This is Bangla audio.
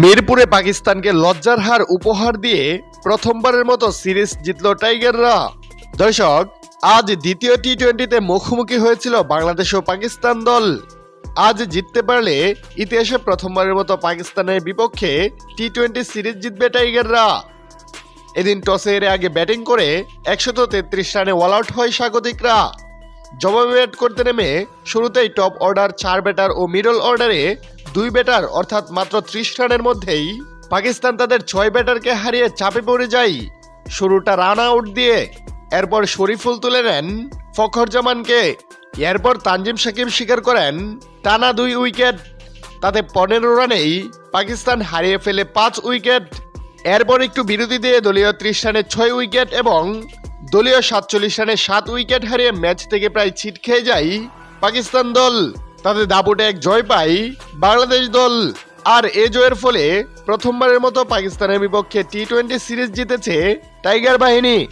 মিরপুরে পাকিস্তানকে লজ্জার হার উপহার দিয়ে প্রথমবারের মতো সিরিজ জিতল টাইগাররা। দর্শক, আজ দ্বিতীয় টি টোয়েন্টিতে মুখোমুখি হয়েছিল বাংলাদেশ ও পাকিস্তান দল। আজ জিততে পারলে ইতিহাসে প্রথমবারের মতো পাকিস্তানের বিপক্ষে টি টোয়েন্টি সিরিজ জিতবে টাইগাররা। এদিন টসে এর আগে ব্যাটিং করে একশত তেত্রিশ রানে অল আউট হয় স্বাগতিকরা। জবাবে ব্যাট করতে নেমে শুরুতেই টপ অর্ডার চার ব্যাটার ও মিডল অর্ডারে দুই ব্যাটার অর্থাৎ মাত্র ত্রিশ রানের মধ্যেই পাকিস্তান তাদের ছয় ব্যাটারকে হারিয়ে চাপে পড়ে যায়। শুরুটা রান আউট দিয়ে এরপর শরীফুল তুলে নেন ফখর জামানকে এরপর তানজিম সাকিব স্বীকার করেন টানা দুই উইকেট। তাতে পনেরো রানেই পাকিস্তান হারিয়ে ফেলে পাঁচ উইকেট। এরপর একটু বিরতি দিয়ে দলীয় ত্রিশ রানে ছয় উইকেট এবং দলীয় সাতচল্লিশ রানে সাত উইকেট হারিয়ে ম্যাচ থেকে প্রায় ছিট খেয়ে যাই পাকিস্তান দল। তাদের দাপুটে এক জয় পাই বাংলাদেশ দল। আর এ জয়ের ফলে প্রথমবারের মতো পাকিস্তানের বিপক্ষে টি টোয়েন্টি সিরিজ জিতেছে টাইগার বাহিনী।